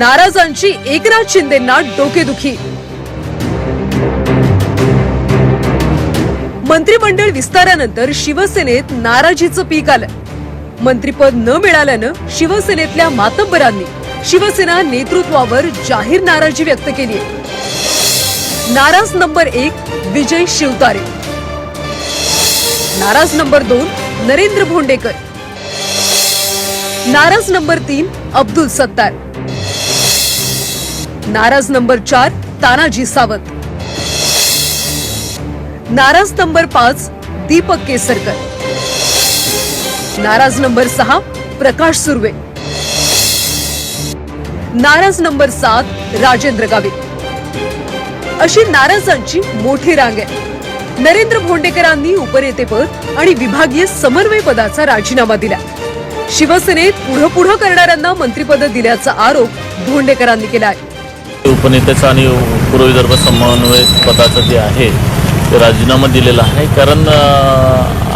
नाराजांची एकनाथ शिंदेंना डोकेदुखी. मंत्रिमंडळ विस्तारानंतर शिवसेनेत नाराजीचं पीक आलं. मंत्रिपद न मिळाल्यानं शिवसेनेतल्या मातब्बरांनी शिवसेना नेतृत्वावर जाहीर नाराजी व्यक्त केली नाराज नंबर एक विजय शिवतारे. नाराज नंबर दोन नरेंद्र भोंडेकर. नाराज नंबर तीन अब्दुल सत्तार. नाराज नंबर चार तानाजी सावंत. नाराज नंबर पाच दीपक केसरकर. नाराज नंबर सहा प्रकाश सुर्वे. नाराज नंबर सात राजेंद्र गावित. अशी नाराजांची मोठी रांग आहे. नरेंद्र भोंडेकरांनी उपनेतेपद आणि विभागीय समन्वय पदाचा राजीनामा दिला. शिवसेनेत पुढं पुढं करणाऱ्यांना मंत्रिपद दिल्याचा आरोप भोंडेकरांनी केला आहे. उपनेत्याचं आणि पूर्व विदर्भ समन्वय पदाचं जे आहे ते राजीनामा दिलेला आहे. कारण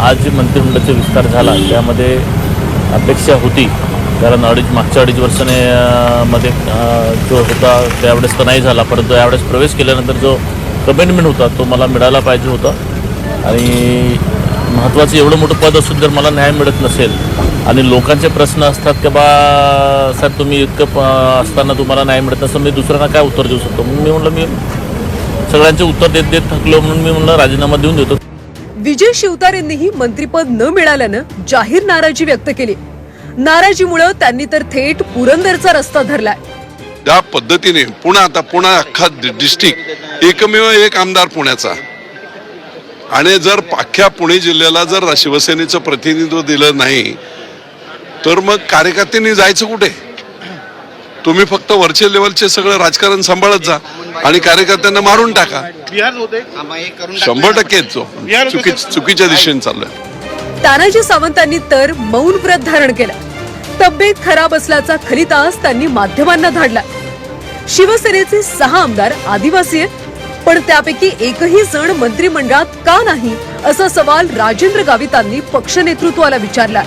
आज जे मंत्रिमंडळाचा विस्तार झाला त्यामध्ये अपेक्षा होती. कारण अडीच मागच्या अडीच वर्षाने मध्ये जो होता त्यावेळेस तर नाही झाला. परंतु यावेळेस प्रवेश केल्यानंतर जो कमिटमेंट होता तो मला मिळाला पाहिजे होता. आणि महत्त्वाचं एवढं मोठं पद असून जर मला न्याय मिळत नसेल आणि लोकांचे प्रश्न असतात की बा साहेब तुम्ही इतकं प- असताना तुम्हाला न्याय मिळत. नसेल मी दुसऱ्यांना काय उत्तर देऊ शकतो? म्हणून मी म्हणलं मी सगळ्यांचे उत्तर देत देत थकलो म्हणून मी म्हणलं राजीनामा देऊन देतो. विजय शिवतारेंनीही मंत्रिपद न मिळाल्यानं जाहीर नाराजी व्यक्त केली. नाराजीमुळे त्यांनी तर थेट पुरंदरचा रस्ता धरलाय. त्या पद्धतीने पुन्हा आता पुन्हा अख्खा डिस्ट्रिक्ट एकमेव एक आमदार पुण्याचा. आणि जर अख्ख्या पुणे जिल्ह्याला जर शिवसेनेचं प्रतिनिधित्व दिलं नाही तर मग कार्यकर्त्यांनी जायचं कुठे? तुम्ही फक्त वरचे लेवलचे सगळं राजकारण सांभाळत जा आणि कार्यकर्त्यांना मारून टाका. शंभर टक्के चुकीच्या दिशेने चाललोय. तानाजी सावंतांनी तर मौन व्रत धारण केलं. तब्येत खराब असल्याचा खलितास त्यांनी माध्यमांना धाडला. शिवसेनेचे सहा आमदार आदिवासी आहेत. पण त्यापैकी एकही जण मंत्रिमंडळात का नाही असा सवाल राजेंद्र गावितांनी पक्ष नेतृत्वाला विचारला.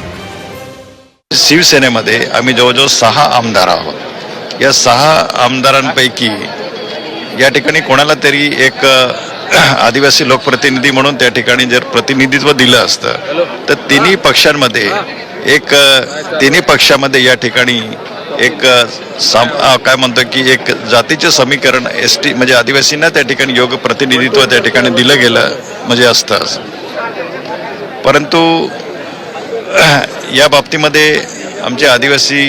शिवसेनेमध्ये आम्ही जवळजवळ सहा आमदार आहोत. या सहा आमदारांपैकी या ठिकाणी कोणाला तरी एक आदिवासी लोकप्रतिनिधी म्हणून त्या ठिकाणी जर प्रतिनिधित्व दिलं असतं तर तिन्ही पक्षांमध्ये एक तिन्ही पक्षामध्ये या ठिकाणी एक साम काय म्हणतो की एक जातीचे समीकरण एस टी म्हणजे आदिवासींना त्या ठिकाणी योग्य प्रतिनिधित्व त्या ठिकाणी दिलं गेलं म्हणजे असतं. परंतु या बाबतीमध्ये आमच्या आदिवासी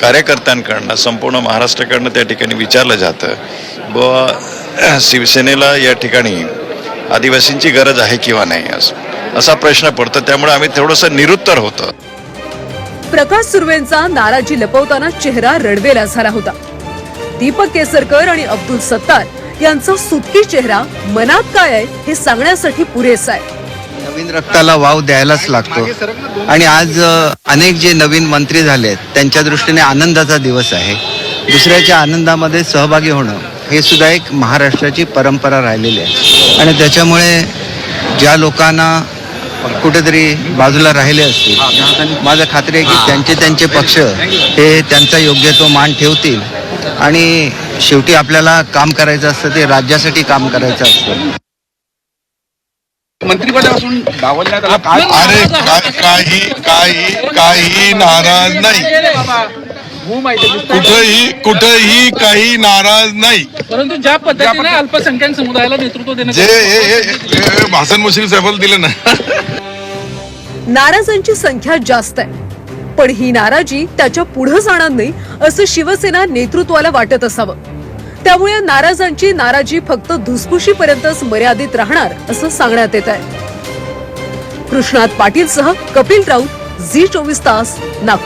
कार्यकर्त्यांकडनं संपूर्ण महाराष्ट्राकडनं त्या ठिकाणी विचारलं जातं. व शिवसेनेला या ठिकाणी आदिवासींची गरज आहे किंवा नाही असं असा प्रश्न पडतो. त्यामुळे आम्ही थोडंसं निरुत्तर होतं. प्रकाश सुर्वेंचा नाराजी लपवताना चेहरा रडवेला झाला होता. दीपक केसरकर आणि अब्दुल सत्तार यांचा सुटकी चेहरा मनात काय आहे हे सांगण्यासाठी पुरेसा आहे. नवीन रक्ताला वाव द्यायलाच लागतो. आणि आज अनेक जे नवीन मंत्री झालेत त्यांच्या दृष्टीने आनंदाचा दिवस आहे. दुसऱ्याच्या आनंदामध्ये सहभागी होणं हे सुद्धा एक महाराष्ट्राची परंपरा राहिलेली आहे. आणि त्याच्यामुळे ज्या लोकांना कुठेतरी बाजूला राहिले असतील माझं खात्री आहे की त्यांचे त्यांचे पक्ष हे त्यांचा योग्य तो मान ठेवतील. आणि शेवटी आपल्याला काम करायचं असतं ते राज्यासाठी काम करायचं असतं. मंत्रिपदापासून डावलण्यात आला. काय अरे का- काही काही काही नाराज नाही. कुठंही कुठंही काही नाराज नाही. परंतु ज्या पद्धतीने अल्पसंख्याक समुदायाला नेतृत्व देण्यात जे हे- हे- हे भासन मुश्रीफ साहेबाला दिलं ना. नाराजांची संख्या जास्त आहे. पण ही नाराजी त्याच्या पुढे जाणार नाही असं शिवसेना नेतृत्वाला वाटत असावं. त्यामुळे नाराजांची नाराजी फक्त धुसफुशीपर्यंतच मर्यादित राहणार असं सांगण्यात येत आहे. कृष्णात पाटील सह कपिल राऊत झी चोवीस तास नागपूर.